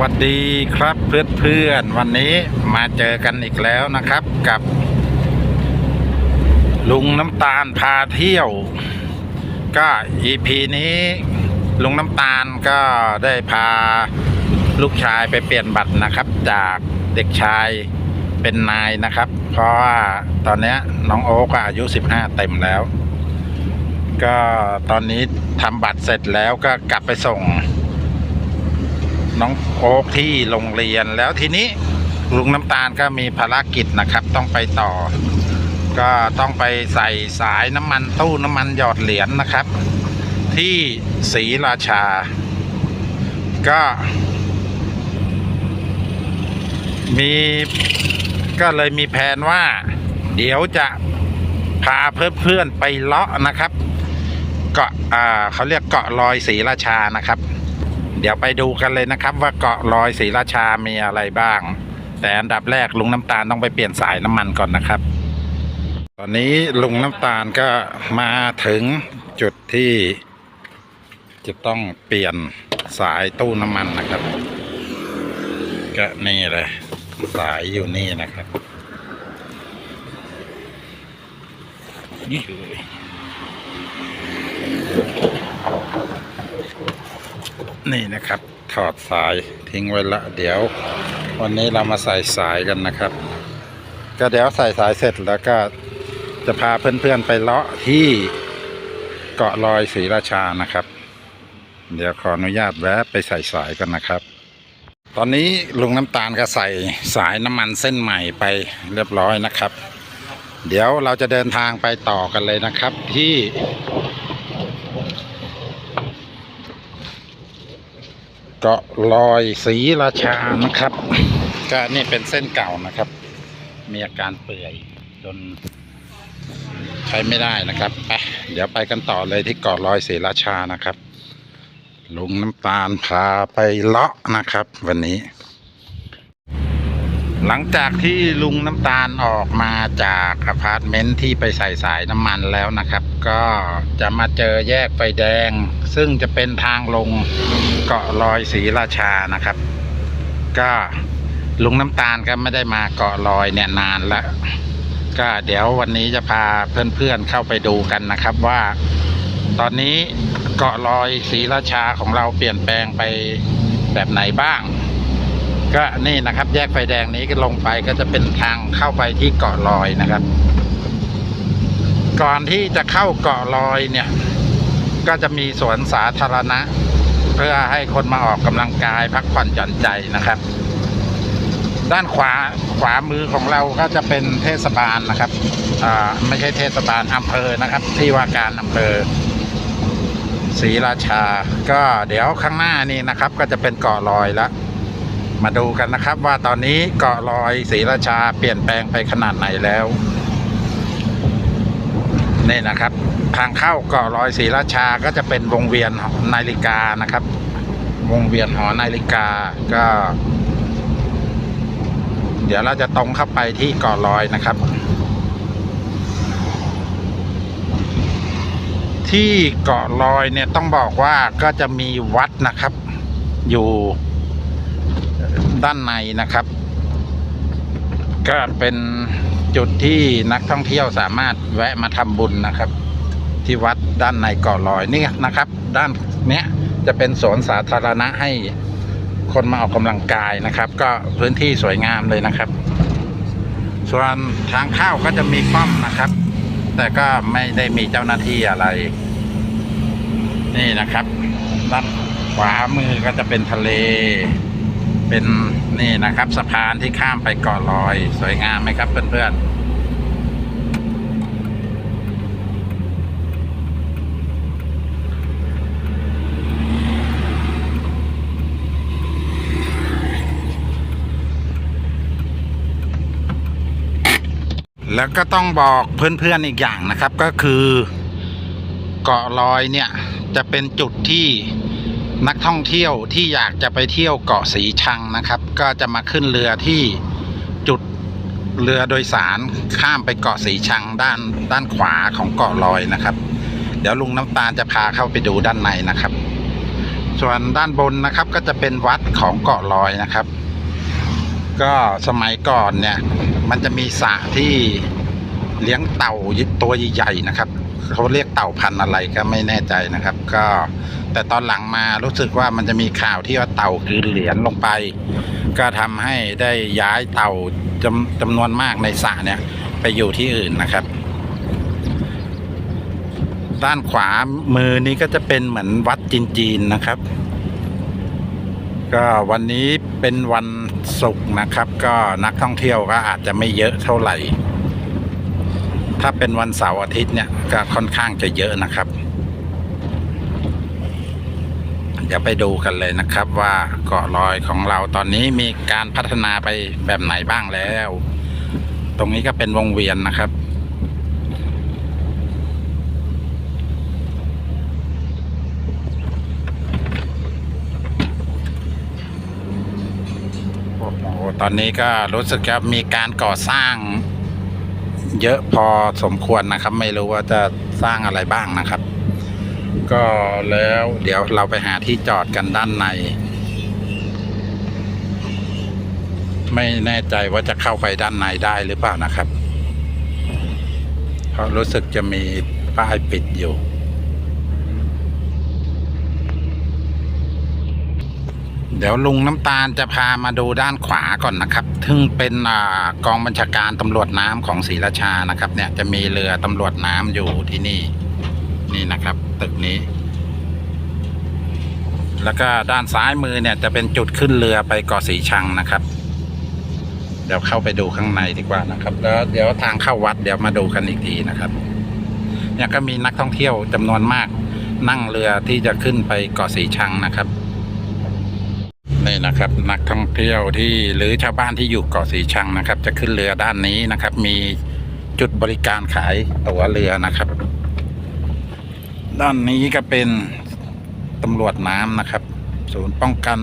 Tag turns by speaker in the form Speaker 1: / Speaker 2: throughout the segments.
Speaker 1: วัสดีครับเพื่อนเพื่อนๆวันนี้มาเจอกันอีกแล้วนะครับกับ ลุงน้ำตาลพาเที่ยว ก็ EP นี้ ลุงน้ำตาลก็ได้พาลูกชายไปเปลี่ยนบัตรนะครับ จากเด็กชายเป็นนายนะครับ เพราะว่าตอนนี้น้องโอ๊กอายุ 15 เต็มแล้ว ก็ตอนนี้ทำบัตรเสร็จแล้วก็กลับไปส่ง น้องโอ๊กที่โรงเรียนแล้วทีนี้ลุงน้ำตาลก็มีภารกิจนะครับ ต้องไปต่อ ก็ต้องไปใส่สายน้ำมันตู้น้ำมันหยอดเหรียญนะครับ ที่ศรีราชา ก็ มีก็เลยมีแผนว่า เดี๋ยวจะพาเพื่อนๆไปเลาะนะครับ เกาะอ่าเขาเรียกเกาะลอยศรีราชานะครับ เดี๋ยวไปดูกันเลยนะครับ ว่าเกาะลอยศรีราชามีอะไรบ้าง แต่อันดับแรกลุงน้ำตาลต้องไปเปลี่ยนสายน้ำมันก่อนนะครับ ตอนนี้ลุงน้ำตาลก็มาถึงจุดที่จะต้องเปลี่ยนสายตู้น้ำมันนะครับ ก็นี่เลยสายอยู่นี่นะครับนี่เลย นี่นะครับ ถอดสายทิ้งไว้ละ เดี๋ยว วันนี้เรามาใส่สายกันนะครับ ก็เดี๋ยวใส่สายเสร็จแล้วก็จะพาเพื่อนๆไปเลาะที่เกาะลอยศรีราชานะครับ เดี๋ยวขออนุญาตแวะไปใส่สายกันนะครับ ตอนนี้ลุงน้ำตาลก็ใส่สายน้ำมันเส้นใหม่ไปเรียบร้อยนะครับ เดี๋ยวเราจะเดินทางไปต่อกันเลยนะครับ ที่ เกาะลอยสีราชานะครับ ก็นี่เป็นเส้นเก่านะครับ มีอาการเปื่อยจนใช้ไม่ได้นะครับไปเดี๋ยวไปกันต่อเลยที่เกาะลอยสีราชานะครับ ลุงน้ำตาลพาไปเลาะนะครับ วันนี้ หลังจากที่ลุงน้ำตาลออกมาจากอพาร์ตเมนต์ที่ไปใส่สายน้ำมันแล้วนะครับ ก็จะมาเจอแยกไฟแดง ซึ่งจะเป็นทางลงเกาะลอยศรีราชานะครับ ก็ลุงน้ำตาลก็ไม่ได้มาเกาะลอยเนี่ยนานแล้ว ก็เดี๋ยววันนี้จะพาเพื่อนๆเข้าไปดูกันนะครับว่า ตอนนี้เกาะลอยศรีราชาของเราเปลี่ยนแปลงไปแบบไหนบ้าง ก็นี่นะครับ แยกไฟแดงนี้ก็ลงไปก็จะเป็นทางเข้าไปที่เกาะลอยนะครับ ก่อนที่จะเข้าเกาะลอยเนี่ย ก็จะมีสวนสาธารณะ เพื่อให้คนมาออกกำลังกายพักผ่อนหย่อนใจนะครับ ด้านขวาขวามือของเราก็จะเป็นเทศบาลนะครับอ่าไม่ใช่เทศบาลอำเภอนะครับ ที่ว่าการอำเภอศรีราชา ก็เดี๋ยวข้างหน้านี่นะครับ ก็จะเป็นเกาะลอยแล้ว มาดูกันนะครับว่าตอนนี้เกาะลอยศรีราชาเปลี่ยนแปลงไปขนาดไหนแล้วนี่นะครับ ทางเข้าเกาะลอยศรีราชาก็จะเป็นวงเวียนนาฬิกานะครับ วงเวียนหอนาฬิกาก็ เดี๋ยวเราจะตรงเข้าไปที่เกาะลอยนะครับ ที่เกาะลอยเนี่ยต้องบอกว่าก็จะมีวัดนะครับ อยู่ ด้านในนะครับ ก็เป็นจุดที่นักท่องเที่ยวสามารถแวะมาทำบุญนะครับ ที่วัดด้านในเกาะลอยนี่นะครับ ด้านเนี้ยจะเป็นสวนสาธารณะให้คนมาออกกำลังกายนะครับ ก็พื้นที่สวยงามเลยนะครับ ส่วนทางเข้าก็จะมีป้อมนะครับ แต่ก็ไม่ได้มีเจ้าหน้าที่อะไร นี่นะครับด้านขวามือก็จะเป็นทะเล เป็นนี่นะครับสะพานที่ข้ามไปเกาะลอย สวยงามไหมครับเพื่อนๆแล้วก็ต้องบอกเพื่อนๆอีกอย่างนะครับก็คือ เกาะลอยเนี่ยจะเป็นจุดที่ นักท่องเที่ยวที่อยากจะไปเที่ยวเกาะสีชังนะครับ ก็จะมาขึ้นเรือที่จุดเรือโดยสารข้ามไปเกาะสีชังด้านด้านขวาของเกาะลอยนะครับ เดี๋ยวลุงน้ำตาลจะพาเข้าไปดูด้านในนะครับ ส่วนด้านบนนะครับก็จะเป็นวัดของเกาะลอยนะครับ ก็สมัยก่อนเนี่ย มันจะมีสระที่เลี้ยงเต่าตัวใหญ่ๆนะครับเขาเรียกเต่าพันธุ์อะไรก็ไม่แน่ใจนะครับ ก็แต่ตอนหลังมารู้สึกว่ามันจะมีข่าวที่ว่าเต่าคือเหรียญลงไป ก็ทำให้ได้ย้ายเต่าจำจำนวนมากในสระเนี่ย ไปอยู่ที่อื่นนะครับ ด้านขวามือนี้ก็จะเป็นเหมือนวัดจีนๆนะครับ ก็วันนี้เป็นวันศุกร์นะครับ ก็นักท่องเที่ยวก็อาจจะไม่เยอะเท่าไหร่ ถ้าเป็นวันเสาร์อาทิตย์เนี่ยก็ค่อนข้างจะเยอะนะครับ เดี๋ยวไปดูกันเลยนะครับว่าเกาะลอยของเราตอนนี้มีการพัฒนาไปแบบไหนบ้างแล้ว ตรงนี้ก็เป็นวงเวียนนะครับโอ้โหตอนนี้ก็รู้สึกจะมีการก่อสร้าง เยอะพอสมควรนะครับ ไม่รู้ว่าจะสร้างอะไรบ้างนะครับ ก็แล้วเดี๋ยวเราไปหาที่จอดกันด้านใน ไม่แน่ใจว่าจะเข้าไปด้านในได้หรือเปล่านะครับ เพราะรู้สึกจะมีป้ายปิดอยู่ เดี๋ยวลุงน้ำตาลจะพามาดูด้านขวาก่อนนะครับ ซึ่งเป็นอกองบัญชาการตำรวจน้ำของศรีราชานะครับ เนี่ยจะมีเรือตำรวจน้ำอยู่ที่นี่ นี่นะครับ ตึกนี้ แล้วก็ด้านซ้ายมือเนี่ยจะเป็นจุดขึ้นเรือไปเกาะสีชังนะครับ เดี๋ยวเข้าไปดูข้างในดีกว่านะครับ แล้วเดี๋ยวทางเข้าวัดเดี๋ยวมาดูกันอีกทีนะครับเนี่ยก็มีนักท่องเที่ยวจำนวนมากนั่งเรือที่จะขึ้นไปเกาะสีชังนะครับนี่นะครับนักท่องเที่ยวที่หรือชาวบ้านที่อยู่เกาะสีชังนะครับ จะขึ้นเรือด้านนี้นะครับ มีจุดบริการขายตั๋วเรือนะครับ ด้านนี้ก็เป็นตำรวจน้ำนะครับ ศูนย์ป้องกัน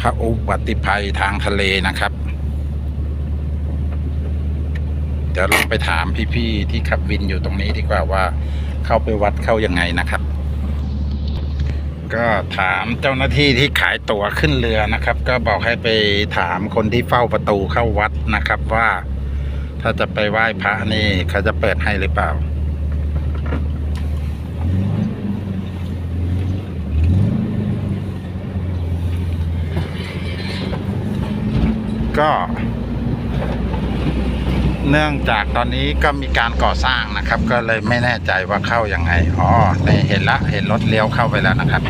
Speaker 1: พระอุบัติภัยทางทะเลนะครับ เดี๋ยวเราไปถามพี่ๆที่ขับวินอยู่ตรงนี้ดีกว่าว่าเข้าไปวัดเข้ายังไงนะครับ ก็ถามเจ้าหน้าที่ที่ขายตั๋วขึ้นเรือนะครับ ก็บอกให้ไปถามคนที่เฝ้าประตูเข้าวัดนะครับว่า ถ้าจะไปไหว้พระนี่เขาจะเปิดให้หรือเปล่า ก็เนื่องจากตอนนี้ก็มีการก่อสร้างนะครับ ก็เลยไม่แน่ใจว่าเข้ายังไงอ๋อในเห็นละเห็นรถเลี้ยวเข้าไปแล้วนะครับ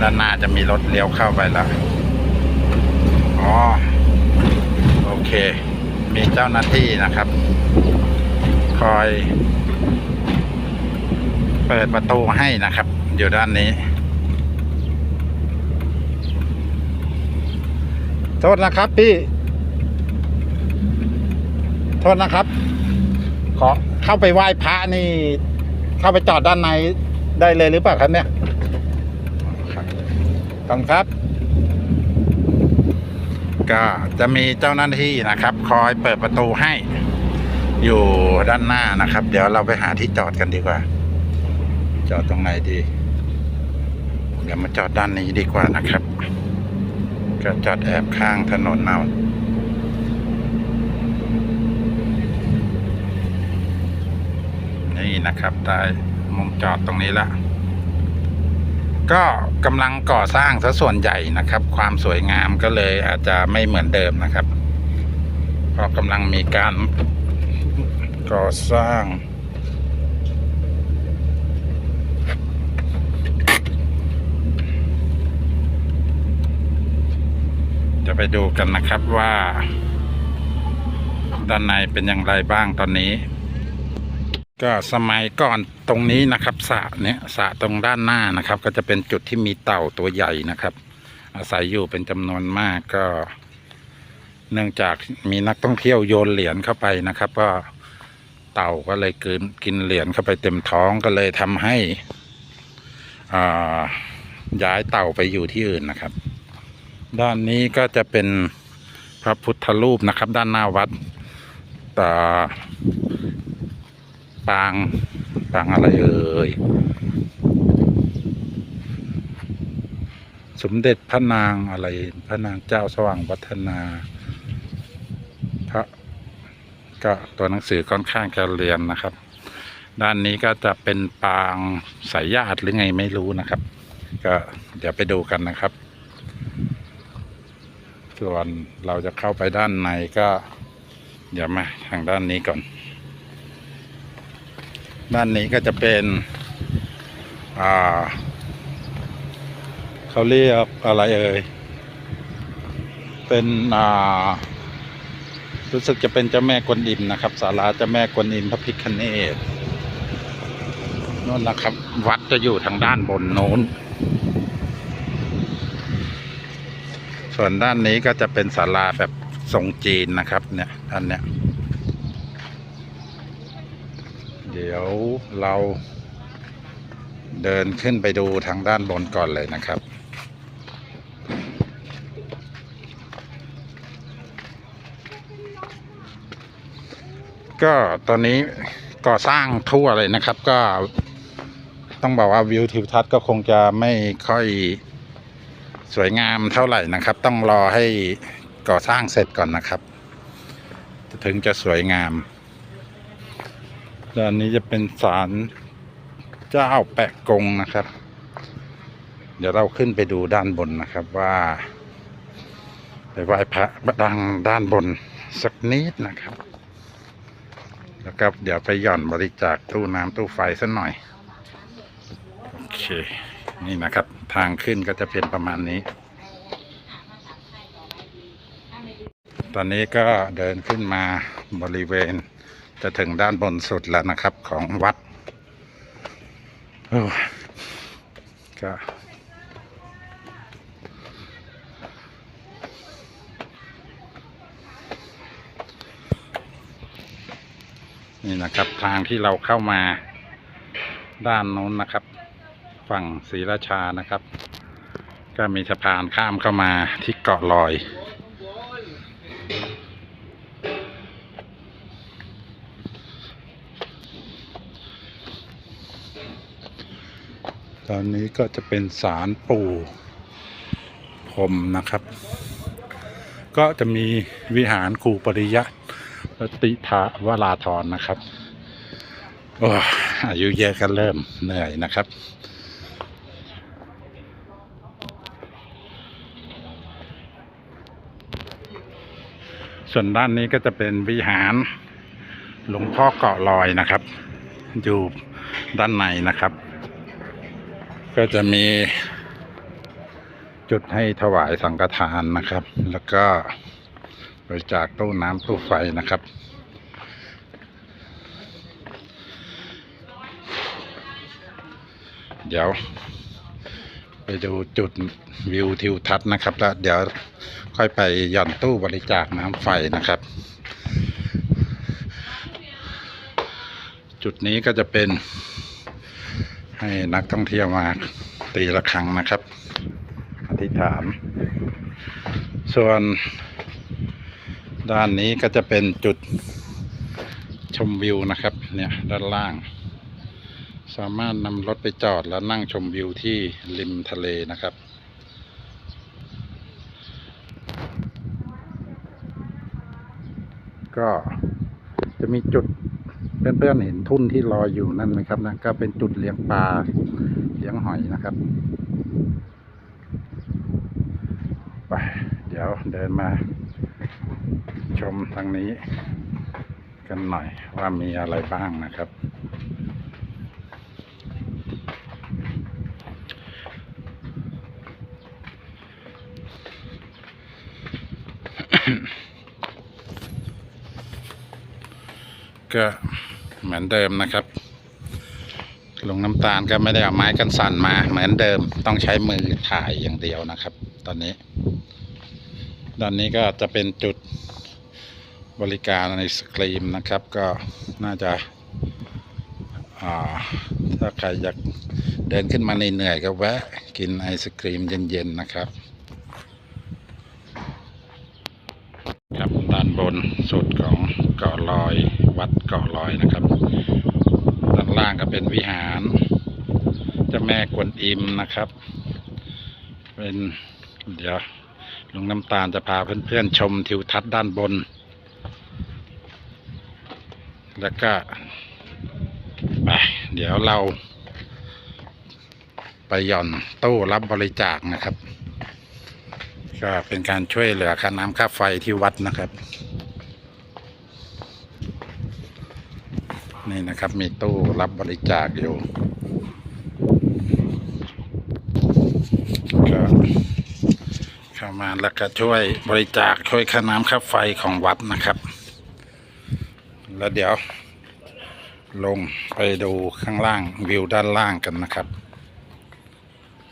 Speaker 1: ด้านหน้าจะมีรถเลี้ยวเข้าไปแล้วอ๋อโอเค มีเจ้าหน้าที่นะครับ คอย เปิดประตูให้นะครับ อยู่ด้านนี้ โทษนะครับพี่ โทษนะครับ ขอเข้าไปไหว้พระนี่ เข้าไปจอดด้านในได้เลยหรือเปล่าครับเนี่ยครับขอบคุณครับ ก็จะมีเจ้าหน้าที่นะครับ คอยเปิดประตูให้ อยู่ด้านหน้านะครับ เดี๋ยวเราไปหาที่จอดกันดีกว่า จอดตรงไหนดีเดี๋ยวมาจอดด้านนี้ดีกว่านะครับ ก็จอดแอบข้างถนนเอานี่นะครับได้มุมจอดตรงนี้ละ ก็กำลังก่อสร้างซะส่วนใหญ่นะครับ ความสวยงามก็เลยอาจจะไม่เหมือนเดิมนะครับเพราะกำลังมีการก่อสร้าง ไปดูกันนะครับว่า ด้านในเป็นอย่างไรบ้างตอนนี้ ก็สมัยก่อนตรงนี้นะครับสระเนี่ยสระตรงด้านหน้านะครับ ก็จะเป็นจุดที่มีเต่าตัวใหญ่นะครับ อาศัยอยู่เป็นจำนวนมากก็ เนื่องจากมีนักท่องเที่ยวโยนเหรียญเข้าไปนะครับ ก็เต่าก็เลยกินกินเหรียญเข้าไปเต็มท้องก็เลยทำให้อ่าย้ายเต่าไปอยู่ที่อื่นนะครับ ด้านนี้ก็จะเป็นพระพุทธรูปนะครับ ด้านหน้าวัดต่ปางปางอะไรเอ่ยสมเด็จพระนางอะไร พระนางเจ้าสว่างวัฒนา พระก็ตัวหนังสือค่อนข้างจะเรียนนะครับ ด้านนี้ก็จะเป็นปางสายญาติหรือไงไม่รู้นะครับ ก็เดี๋ยวไปดูกันนะครับ ส่วนเราจะเข้าไปด้านในก็ เดี๋ยวมาทางด้านนี้ก่อน ด้านนี้ก็จะเป็นอ่าเขาเรียกอะไรเอ่ยเป็นอ่ารู้สึกจะเป็นเจ้าแม่กวนอิมนะครับศาลาเจ้าแม่กวนอิมพระพิคเนตนู่นนะครับ วัดจะอยู่ทางด้านบนโน้น ส่วนด้านนี้ก็จะเป็นศาลาแบบทรงจีนนะครับ เนี่ยด้านเนี้ยเดี๋ยวเราเดินขึ้นไปดูทางด้านบนก่อนเลยนะครับ ก็ตอนนี้ก่อสร้างทั่วเลยนะครับ ก็ต้องบอกว่าวิวทิวทัศน์ก็คงจะไม่ค่อย สวยงามเท่าไหร่นะครับ ต้องรอให้ก่อสร้างเสร็จก่อนนะครับ ถึงจะสวยงามด้านนี้จะเป็นศาลเจ้าแปะกงนะครับ เดี๋ยวเราขึ้นไปดูด้านบนนะครับว่า ไปไหว้พระดังด้านบนสักนิดนะครับ แล้วก็เดี๋ยวไปหย่อนบริจาคตู้น้ำตู้ไฟสักหน่อย โอเค นี่นะครับ ทางขึ้นก็จะเป็นประมาณนี้ ตอนนี้ก็เดินขึ้นมาบริเวณ จะถึงด้านบนสุดแล้วนะครับของวัดก็นี่นะครับทางที่เราเข้ามาด้านโน้นนะครับ ฝั่งศรีราชานะครับ ก็มีสะพานข้ามเข้ามาที่เกาะลอย ตอนนี้ก็จะเป็นศาลปู่พรมนะครับ ก็จะมีวิหารครูปริยะติทาวราธรนะครับออายุเยอะก็เริ่มเหนื่อยนะครับ ส่วนด้านนี้ก็จะเป็นวิหารหลวงพ่อเกาะลอยนะครับ อยู่ด้านในนะครับ ก็จะมีจุดให้ถวายสังฆทานนะครับ แล้วก็บริจาคตู้น้ำตู้ไฟนะครับ เดี๋ยว ไปดูจุดวิวทิวทัศน์นะครับ แล้วเดี๋ยวค่อยไปหย่อนตู้บริจาคน้ำไฟนะครับ จุดนี้ก็จะเป็นให้นักท่องเที่ยวมาตีระฆังนะครับ อธิษฐาน ส่วนด้านนี้ก็จะเป็นจุดชมวิวนะครับ เนี่ยด้านล่าง สามารถนำรถไปจอดแล้วนั่งชมวิวที่ริมทะเลนะครับ ก็จะมีจุดเพื่อนๆเห็นทุ่นที่ลอยอยู่นั่นไหมครับนะก็เป็นจุดเลี้ยงปลาเลี้ยงหอยนะครับไปเดี๋ยวเดินมาชมทางนี้กันหน่อยว่ามีอะไรบ้างนะครับ ก็เหมือนเดิมนะครับลงน้ำตาลก็ไม่ได้เอาไม้กันสั่นมาเหมือนเดิมต้องใช้มือถ่ายอย่างเดียวนะครับ ตอนนี้ด้านนี้ก็จะเป็นจุดบริการในสกรีมนะครับ ก็น่าจะาถ้าใครอยากเดินขึ้นมาเหนื่อยๆก็แวะกินไอศกรีมเย็นๆนะครับด้านบนสุดของเกาะลอย วัดเกาะลอยนะครับ ด้านล่าง ก็เป็นวิหารเจ้าแม่กวนอิมนะครับ เป็นเดี๋ยวลุงน้ำตาลจะพาเพื่อนๆชมทิวทัศน์ด้านบน แล้วก็ไปเดี๋ยวเรา ไปหย่อนตู้รับบริจาคนะครับ ก็เป็นการช่วยเหลือค่าน้ำค่าไฟที่วัดนะครับ นี่นะครับ มีตู้รับบริจาคอยู่ก็เข้ามาแล้วก็ช่วยบริจาคช่วยค่าน้ำค่าไฟของวัดนะครับ แล้วเดี๋ยว ลงไปดูข้างล่างวิวด้านล่างกันนะครับ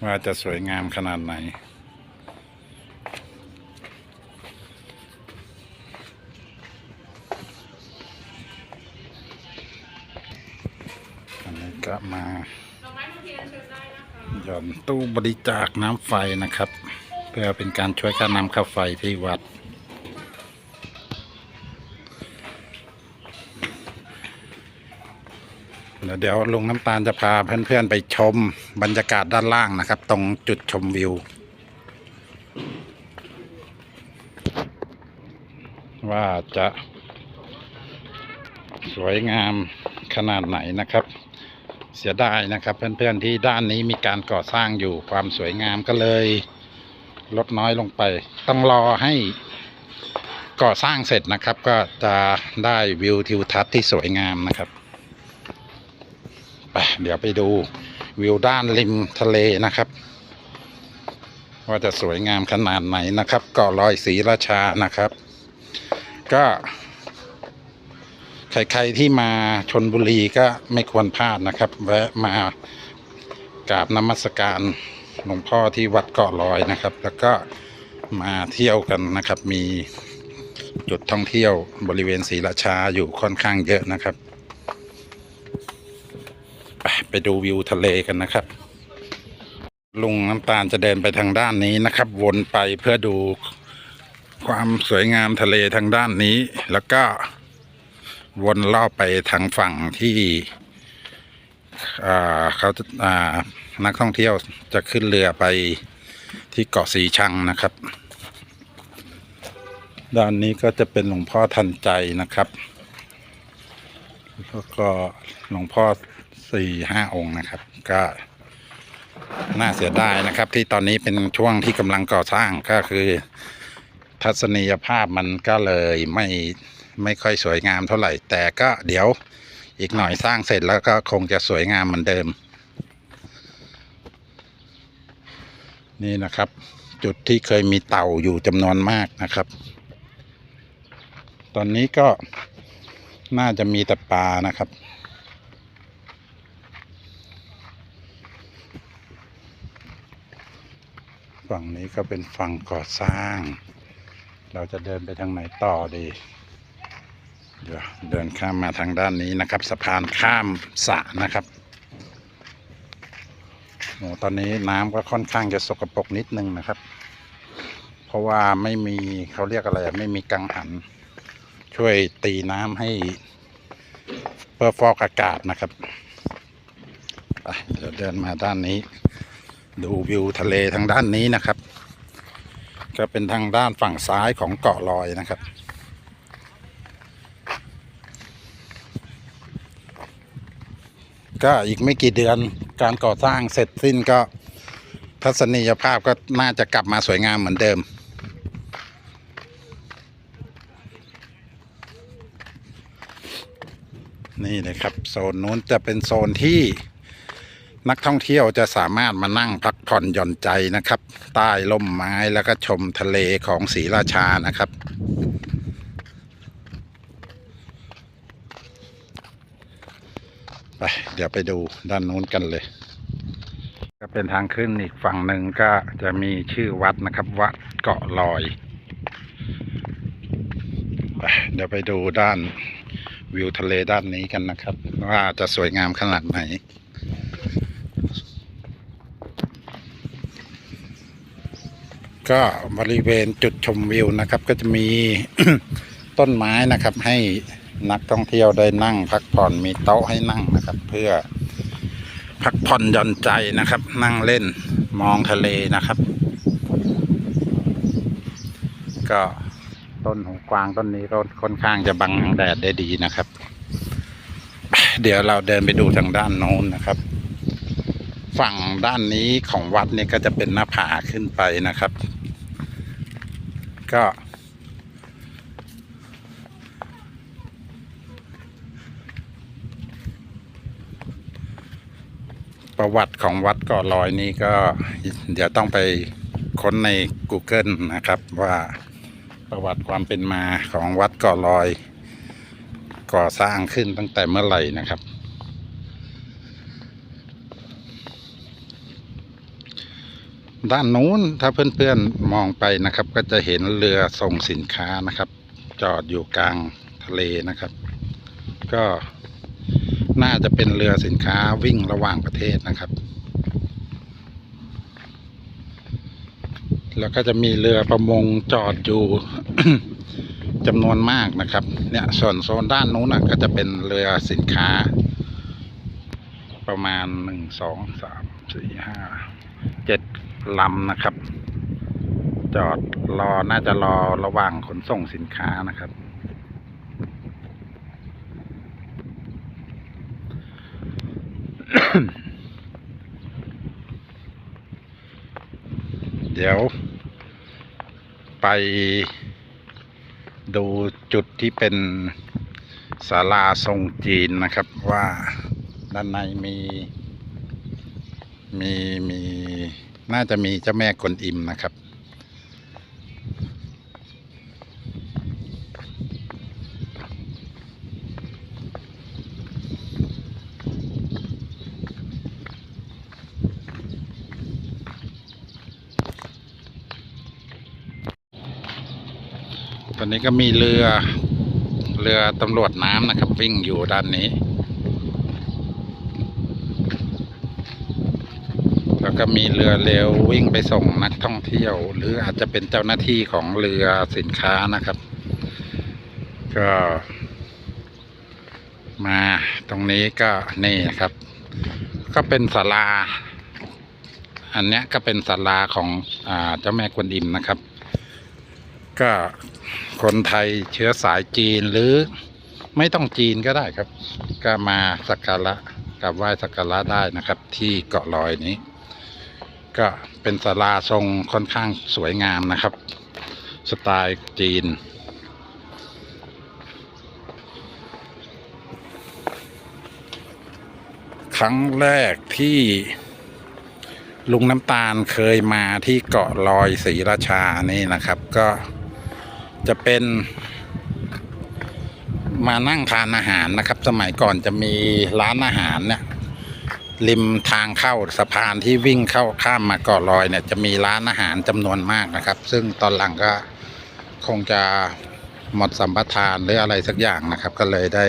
Speaker 1: ว่าจะสวยงามขนาดไหน ก็มาหย่อนตู้บริจาคน้ำไฟนะครับ เพื่อเป็นการช่วยค่าน้ำค่าไฟที่วัดแล้วเดี๋ยวลุงน้ำตาลจะพาเพื่อนๆไปชมบรรยากาศด้านล่างนะครับ ตรงจุดชมวิว ว่าจะสวยงามขนาดไหนนะครับ เสียดายนะครับ เพื่อนๆที่ด้านนี้มีการก่อสร้างอยู่ความสวยงามก็เลยลดน้อยลงไป ต้องรอให้ก่อสร้างเสร็จนะครับ ก็จะได้วิวทิวทัศน์ที่สวยงามนะครับไปเดี๋ยวไปดูวิวด้านริมทะเลนะครับ ว่าจะสวยงามขนาดไหนนะครับเกาะลอยศรีราชานะครับ ก็ ใครๆที่มาชนบุรีก็ไม่ควรพลาดนะครับ แวะมากราบนมัสการหลวงพ่อที่วัดเกาะลอยนะครับ แล้วก็มาเที่ยวกันนะครับ มีจุดท่องเที่ยวบริเวณศรีราชาอยู่ค่อนข้างเยอะนะครับ ไปไปดูวิวทะเลกันนะครับ ลุงน้ำตาลจะเดินไปทางด้านนี้นะครับ วนไปเพื่อดูความสวยงามทะเลทางด้านนี้แล้วก็ วนรอบไปทางฝั่งที่เขาจะอ่านักท่องเที่ยวจะขึ้นเรือไปที่เกาะสีชังนะครับ ด้านนี้ก็จะเป็นหลวงพ่อทันใจนะครับ แล้วก็หลวงพ่อสี่ห้าองค์นะครับ ก็น่าเสียดายนะครับ ที่ตอนนี้เป็นช่วงที่กำลังก่อสร้างก็คือ ทัศนียภาพมันก็เลยไม่ ไม่ค่อยสวยงามเท่าไหร่ แต่ก็เดี๋ยวอีกหน่อยสร้างเสร็จแล้วก็คงจะสวยงามเหมือนเดิม นี่นะครับ จุดที่เคยมีเต่าอยู่จำนวนมากนะครับ ตอนนี้ก็น่าจะมีแต่ปลานะครับฝั่งนี้ก็เป็นฝั่งก่อสร้าง เราจะเดินไปทางไหนต่อดี เดี๋ยวเดินข้ามมาทางด้านนี้นะครับ สะพานข้ามสระนะครับโอ้ตอนนี้น้ำก็ค่อนข้างจะสกปรกนิดนึงนะครับ เพราะว่าไม่มีเขาเรียกอะไรไม่มีกังหัน ช่วยตีน้ำให้เพื่อฟอกอากาศนะครับเดี๋ยวเดินมาด้านนี้ ดูวิวทะเลทางด้านนี้นะครับ ก็เป็นทางด้านฝั่งซ้ายของเกาะลอยนะครับ ก็อีกไม่กี่เดือนการก่อสร้างเสร็จสิ้นก็ทัศนียภาพก็น่าจะกลับมาสวยงามเหมือนเดิม นี่นะครับ โซนนู้นจะเป็นโซนที่นักท่องเที่ยวจะสามารถมานั่งพักผ่อนหย่อนใจนะครับ ใต้ร่มไม้แล้วก็ชมทะเลของศรีราชานะครับ ไปเดี๋ยวไปดูด้านนู้นกันเลย ก็เป็นทางขึ้นอีกฝั่งหนึ่งก็จะมีชื่อวัดนะครับ วัดเกาะลอยไปเดี๋ยวไปดูด้านวิวทะเลด้านนี้กันนะครับ ว่าจะสวยงามขนาดไหนก็บริเวณจุดชมวิวนะครับ ก็จะมีต้นไม้นะครับให้ นักท่องเที่ยวได้นั่ง พักผ่อนมีโต๊ะให้นั่งนะครับ เพื่อพักผ่อนหย่อนใจนะครับ นั่งเล่นมองทะเลนะครับ ก็ต้นหูกวางต้นนี้ก็ค่อนข้างจะบังแดดได้ดีนะครับ เดี๋ยวเราเดินไปดูทางด้านโน้นนะครับ ฝั่งด้านนี้ของวัดเนี่ยก็จะเป็นหน้าผาขึ้นไปนะครับ ก็ ประวัติของวัดเกาะลอยนี้ก็เดี๋ยวต้องไปค้นใน Google นะครับ ว่าประวัติความเป็นมาของวัดเกาะลอย ก่อสร้างขึ้นตั้งแต่เมื่อไหร่นะครับ ด้านนู้นถ้าเพื่อนๆมองไปนะครับ ก็จะเห็นเรือส่งสินค้านะครับ จอดอยู่กลางทะเลนะครับ ก็ น่าจะเป็นเรือสินค้าวิ่งระหว่างประเทศนะครับ แล้วก็จะมีเรือประมงจอดอยู่จำนวนมากนะครับ เนี่ยส่วนโซนด้านนู้นนะก็จะเป็นเรือสินค้า ประมาณหนึ่งสองสามสี่ห้าเจ็ดลำนะครับ จอดรอน่าจะรอระหว่างขนส่งสินค้านะครับ เดี๋ยว ไปดูจุดที่เป็นศาลาทรงจีนนะครับว่าด้านในมีมีมีน่าจะมีเจ้าแม่กวนอิมนะครับ ตอ นี้ก็มีเรือ เรือตำรวจน้ำนะครับ วิ่งอยู่ด้านนี้ แล้วก็มีเรือเร็ววิ่งไปส่งนักท่องเที่ยว หรืออาจจะเป็นเจ้าหน้าที่ของเรือสินค้านะครับ ก็มาตรงนี้ก็นี่นะครับ ก็เป็นศาลา อันนี้ก็เป็นศาลาของอเจ้าแม่กวนอิมนะครับ ก็ คนไทยเชื้อสายจีนหรือไม่ต้องจีนก็ได้ครับ ก็มาสักการะกราบไหว้สักการะได้นะครับ ที่เกาะลอยนี้ ก็เป็นศาลาทรงค่อนข้างสวยงามนะครับ สไตล์จีน ครั้งแรกที่ลุงน้ำตาลเคยมาที่เกาะลอยศรีราชานี่นะครับ ก็ จะเป็นมานั่งทานอาหารนะครับ สมัยก่อนจะมีร้านอาหารเนี่ยริมทางเข้าสะพานที่วิ่งเข้าข้ามมาเกาะลอยเนี่ยจะมีร้านอาหารจำนวนมากนะครับ ซึ่งตอนหลังก็คงจะหมดสัมปทานหรืออะไรสักอย่างนะครับ ก็เลยได้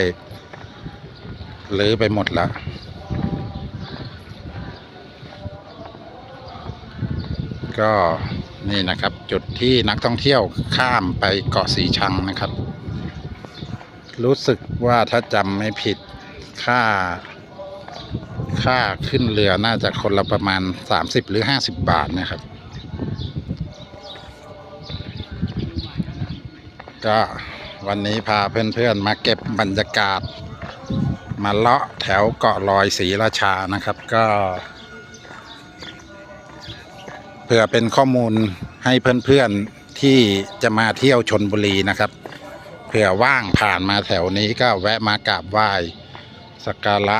Speaker 1: รื้อไปหมดแล้วก็ นี่นะครับ จุดที่นักท่องเที่ยวข้ามไปเกาะสีชังนะครับ รู้สึกว่าถ้าจำไม่ผิดค่า ค่าขึ้นเรือน่าจะคนละประมาณ 30 หรือ 50 บาทนะครับ ก็วันนี้พาเพื่อนๆมาเก็บบรรยากาศ มาเลาะแถวเกาะลอยศรีราชานะครับ ก็ เพื่อเป็นข้อมูลให้เพื่อนๆที่จะมาเที่ยวชนบุรีนะครับ เผื่อว่างผ่านมาแถวนี้ก็แวะมากราบไหว้สักการะ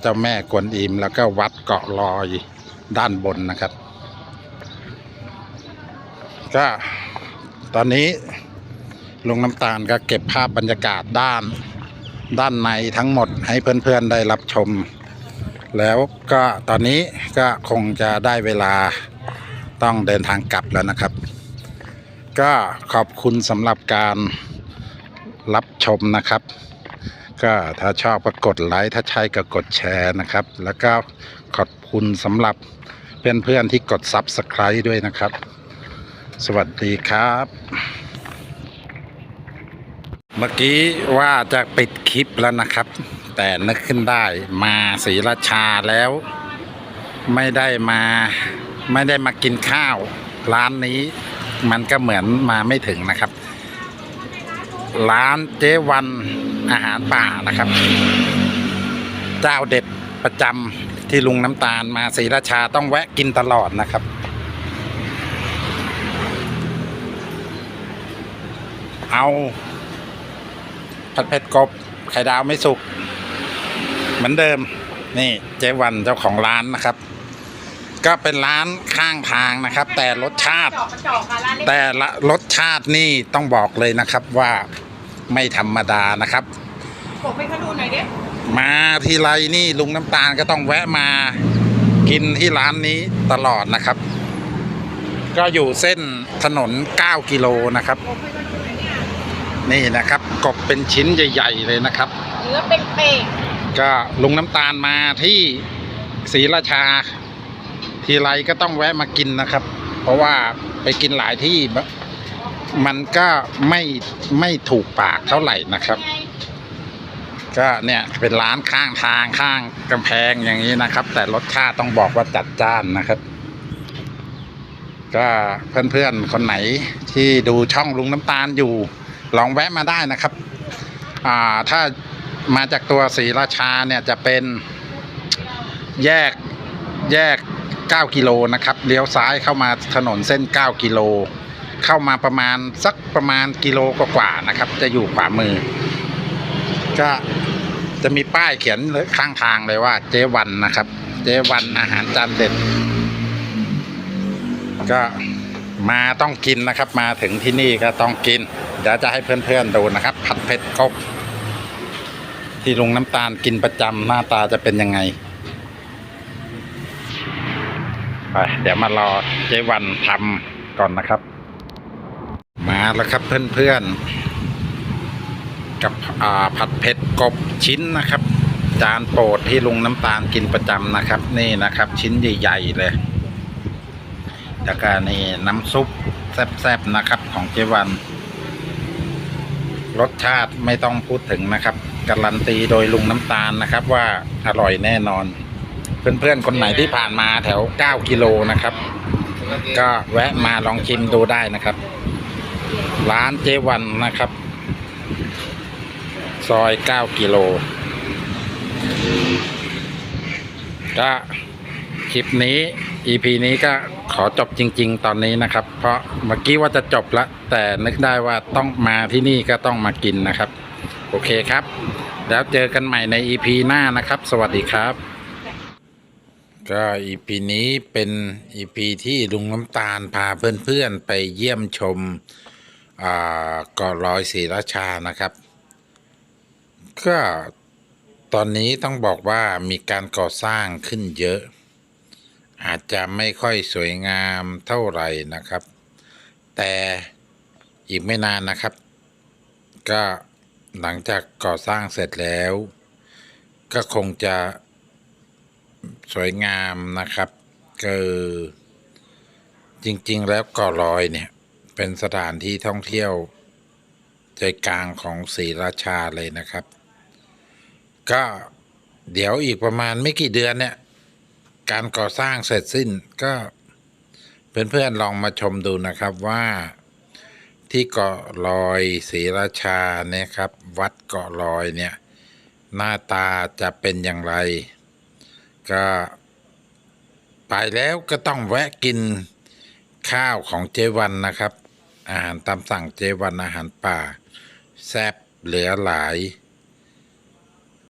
Speaker 1: เจ้าแม่กวนอิมแล้วก็วัดเกาะลอยด้านบนนะครับ ก็ตอนนี้ลุงน้ำตาลก็เก็บภาพบรรยากาศด้าน ด้านในทั้งหมดให้เพื่อนๆได้รับชม แล้วก็ตอนนี้ก็คงจะได้เวลาต้องเดินทางกลับแล้วนะครับ ก็ขอบคุณสำหรับการรับชมนะครับ ก็ถ้าชอบก็กดไลค์ถ้าใช่ก็กดแชร์นะครับ แล้วก็ขอบคุณสำหรับเพื่อนๆที่กด Subscribe ด้วยนะครับ สวัสดีครับ เมื่อกี้ว่าจะปิดคลิปแล้วนะครับ แต่นึกขึ้นได้มาศรีราชาแล้ว ไม่ได้มาไม่ได้มากินข้าว ร้านนี้มันก็เหมือนมาไม่ถึงนะครับ ร้านเจวันอาหารป่านะครับ เจ้าเด็ดประจำที่ลุงน้ำตาลมาศรีราชาต้องแวะกินตลอดนะครับเอาผัดเผ็ดกบไข่ดาวไม่สุก เหมือนเดิมนี่เจ๊วันเจ้าของร้านนะครับ ก็เป็นร้านข้างทางนะครับ แต่รสชาติ
Speaker 2: จอกกระจอกค่ะร้านเล็ก
Speaker 1: แต่ละรสชาตินี่ต้องบอกเลยนะครับว่าไม่ธรรมดานะครับ
Speaker 2: กบให้เขาดูหน่อยดิ
Speaker 1: มาทีไรนี่ลุงน้ำตาลก็ต้องแวะมากินที่ร้านนี้ตลอดนะครับ ก็อยู่เส้นถนน 9 กิโลนะครับ
Speaker 2: กบให้เขาดูหน่อยเนี่ย
Speaker 1: นี่นะครับ กบเป็นชิ้นใหญ่ ๆ เลยนะครับ
Speaker 2: เนื้อเป็นเป่ง
Speaker 1: ก็ลุงน้ำตาลมาที่ศรีราชา ทีไรก็ต้องแวะมากินนะครับ เพราะว่าไปกินหลายที่มันก็ไม่ไม่ถูกปากเท่าไหร่นะครับ ก็เนี่ยเป็นร้านข้างทางข้างกำแพงอย่างนี้นะครับ แต่รสชาติต้องบอกว่าจัดจ้านนะครับ ก็เพื่อนๆคนไหนที่ดูช่องลุงน้ำตาลอยู่ ลองแวะมาได้นะครับ อ่าถ้า มาจากตัวศรีราชาเนี่ยจะเป็นแยกแยก 9 กิโลนะครับ เลี้ยวซ้ายเข้ามาถนนเส้น 9 กิโล เข้ามาประมาณสักประมาณกิโลกว่าๆนะครับ จะอยู่ขวามือ ก็จะมีป้ายเขียนข้างทางเลยว่าเจวันนะครับ เจวันอาหารจานเด็ด ก็มาต้องกินนะครับ มาถึงที่นี่ก็ต้องกิน เดี๋ยวจะให้เพื่อนๆดูนะครับ ผัดเผ็ดกบ ที่ลุงน้ำตาลกินประจำหน้าตาจะเป็นยังไงไปเดี๋ยวมารอเจวันทำก่อนนะครับ มาแล้วครับเพื่อนๆ กับอ่าผัดเผ็ดกบชิ้นนะครับ จานโปรดที่ลุงน้ำตาลกินประจำนะครับ นี่นะครับ ชิ้นใหญ่ๆเลยแล้วก็นี่น้ำซุปแซ่บๆนะครับของเจวัน รสชาติไม่ต้องพูดถึงนะครับ การันตีโดยลุงน้ำตาลนะครับ ว่าอร่อยแน่นอน เพื่อนๆ คนไหนที่ผ่านมาแถว 9 กิโลนะครับ ก็แวะมาลองชิมดูได้นะครับ ร้านเจวันนะครับ ซอย 9 กิโล ก็คลิปนี้ EP นี้ก็ขอจบจริง ๆ ตอนนี้นะครับ เพราะเมื่อกี้ว่าจะจบละแต่นึกได้ว่าต้องมาที่นี่ก็ต้องมากินนะครับ โอเคครับ แล้วเจอกันใหม่ใน EP หน้านะครับ สวัสดีครับ ก็ EP นี้เป็น EP ที่ลุงน้ำตาลพาเพื่อนๆ ไปเยี่ยมชมเกาะลอยศรีราชานะครับ ก็ตอนนี้ต้องบอกว่ามีการก่อสร้างขึ้นเยอะ อาจจะไม่ค่อยสวยงามเท่าไหร่นะครับ แต่อีกไม่นานนะครับ ก็ หลังจากก่อสร้างเสร็จแล้ว ก็คงจะสวยงามนะครับคือจริง ๆ แล้วเกาะลอยเนี่ย เป็นสถานที่ท่องเที่ยว ใจกลางของศรีราชาเลยนะครับ ก็เดี๋ยวอีกประมาณไม่กี่เดือนเนี่ย การก่อสร้างเสร็จสิ้นก็เพื่อนๆลองมาชมดูนะครับว่า ที่เกาะลอยศรีราชาเนี่ยครับ วัดเกาะลอยเนี่ยหน้าตาจะเป็นอย่างไร ก็ไปแล้วก็ต้องแวะกินข้าวของเจวันนะครับ อาหารตามสั่งเจวันอาหารป่า แซบเหลือหลาย